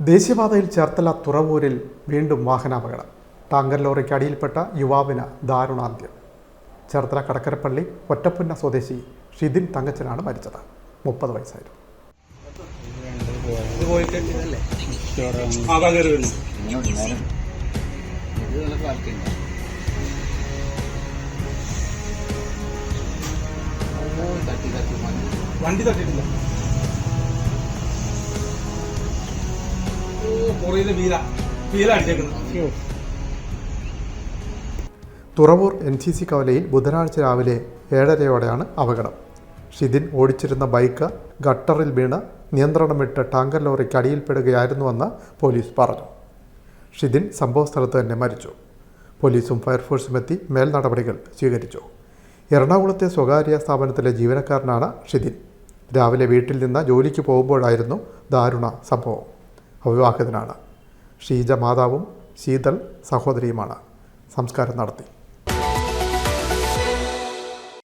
ദേശീയപാതയിൽ ചേർത്തല തുറവൂരിൽ വീണ്ടും വാഹനാപകടം. ടാങ്കർ ലോറിക്ക് അടിയിൽപ്പെട്ട യുവാവിന് ദാരുണാന്ത്യം. ചേർത്തല കടക്കരപ്പള്ളി ഒറ്റപ്പുന്ന സ്വദേശി ഷിദിൻ തങ്കച്ചനാണ് മരിച്ചത്. മുപ്പത് വയസ്സായിരുന്നു. വണ്ടി തട്ടിട്ടില്ല വീല. വീല തുറവൂർ എൻ സി സി കവലയിൽ ബുധനാഴ്ച രാവിലെ ഏഴരയോടെയാണ് അപകടം. ഷിദിൻ ഓടിച്ചിരുന്ന ബൈക്ക് ഗട്ടറിൽ വീണ് നിയന്ത്രണം വിട്ട് ടാങ്കർ ലോറിക്ക് അടിയിൽപ്പെടുകയായിരുന്നുവെന്ന് പോലീസ് പറഞ്ഞു. ഷിദിൻ സംഭവസ്ഥലത്ത് തന്നെ മരിച്ചു. പോലീസും ഫയർഫോഴ്സും എത്തി മേൽനടപടികൾ സ്വീകരിച്ചു. എറണാകുളത്തെ സ്വകാര്യ സ്ഥാപനത്തിലെ ജീവനക്കാരനാണ് ഷിദിൻ രാവിലെ വീട്ടിൽ നിന്ന് ജോലിക്ക് പോകുമ്പോഴായിരുന്നു ദാരുണ സംഭവം. അവിവാഹിതനാണ്. ഷീജ മാതാവും ശീതൾ സഹോദരിയുമാണ്. സംസ്കാരം നടത്തി.